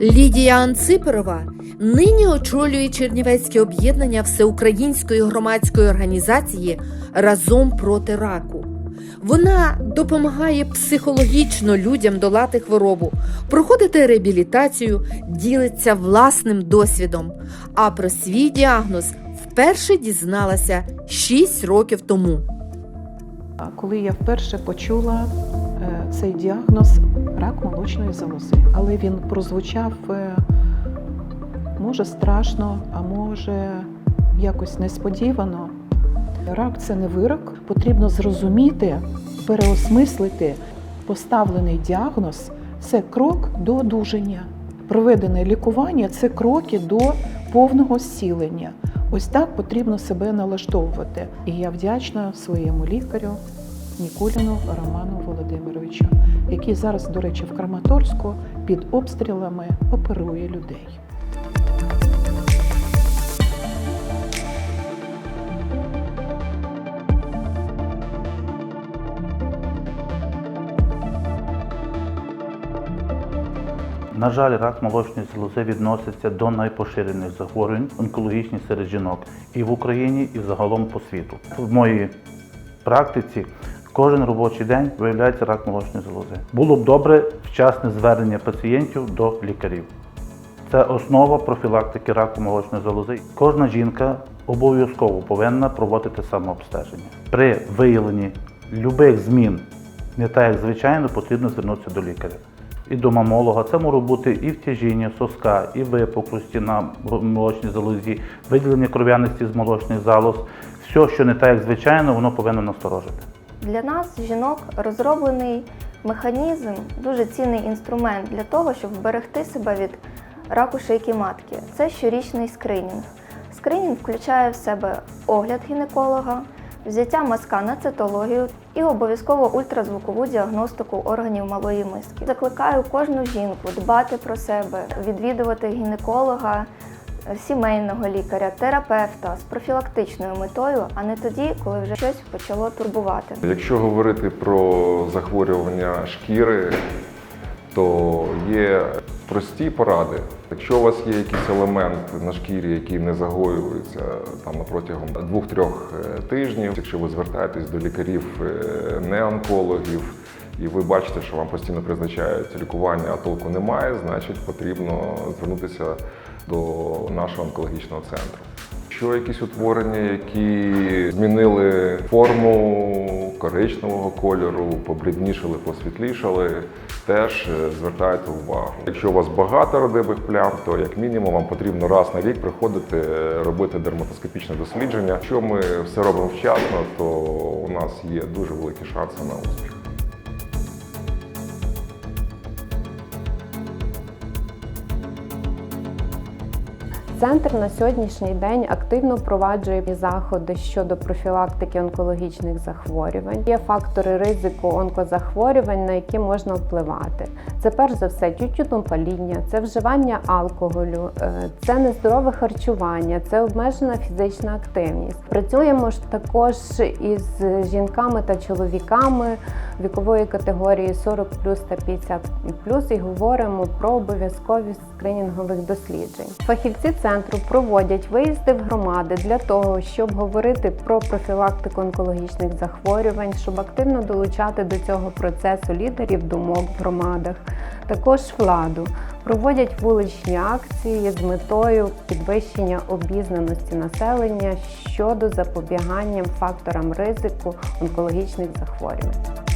Лідія Анциперова нині очолює Чернівецьке об'єднання Всеукраїнської громадської організації Разом проти раку. Вона допомагає психологічно людям долати хворобу, проходити реабілітацію, ділиться власним досвідом. А про свій діагноз вперше дізналася 6 років тому. Коли я вперше почула цей діагноз рак молочної залози, але він прозвучав е, може страшно, а може якось несподівано. Рак це не вирок. Потрібно зрозуміти, переосмислити поставлений діагноз це крок до одужання. Проведене лікування це кроки до повного зцілення. Ось так потрібно себе налаштовувати. І я вдячна своєму лікарю Нікуліну Роману Володимировичу, який зараз, до речі, в Краматорську під обстрілами оперує людей. На жаль, рак молочної залози відноситься до найпоширених захворювань онкологічних серед жінок і в Україні, і загалом по світу. В моїй практиці кожен робочий день виявляється рак молочної залози. Було б добре вчасне звернення пацієнтів до лікарів. Це основа профілактики раку молочної залози. Кожна жінка обов'язково повинна проводити самообстеження. При виявленні будь-яких змін, не так як звичайно, потрібно звернутися до лікаря. І до мамолога. Це може бути і втяжіння соска, і випуклості на молочній залозі, виділення кров'яності з молочних залоз. Все, що не так як звичайно, воно повинно насторожити. Для нас, жінок, розроблений механізм, дуже цінний інструмент для того, щоб вберегти себе від раку шийки матки. Це щорічний скринінг. Скринінг включає в себе огляд гінеколога, взяття мазка на цитологію і обов'язково ультразвукову діагностику органів малої миски. Закликаю кожну жінку дбати про себе, відвідувати гінеколога, сімейного лікаря, терапевта з профілактичною метою, а не тоді, коли вже щось почало турбувати. Якщо говорити про захворювання шкіри, то є прості поради. Якщо у вас є якийсь елемент на шкірі, який не загоюється там протягом двох-трьох е, тижнів, якщо ви звертаєтесь до лікарів е, і ви бачите, що вам постійно призначають лікування, а толку немає, значить потрібно звернутися до нашого онкологічного центру. Якщо якісь утворення, які змінили форму коричневого кольору, побліднішали, посвітлішали, теж е, звертайте увагу. Якщо у вас багато родимих плям, то як мінімум вам потрібно раз на рік приходити е, робити дерматоскопічне дослідження. Якщо ми все робимо вчасно, то у нас є дуже великі шанси на успіх. Центр на сьогоднішній день активно впроваджує заходи щодо профілактики онкологічних захворювань. Є фактори ризику онкозахворювань, на які можна впливати. Це перш за все тютюнопаління, це вживання алкоголю, е, це нездорове харчування, це обмежена фізична активність. Працюємо ж також із жінками та чоловіками вікової категорії 40 та 50 і говоримо про обов'язковість скринінгових досліджень. Фахівці центру проводять виїзди в громади для того, щоб говорити про профілактику онкологічних захворювань, щоб активно долучати до цього процесу лідерів думок в громадах, також владу. Проводять вуличні акції з метою підвищення обізнаності населення щодо запобігання факторам ризику онкологічних захворювань.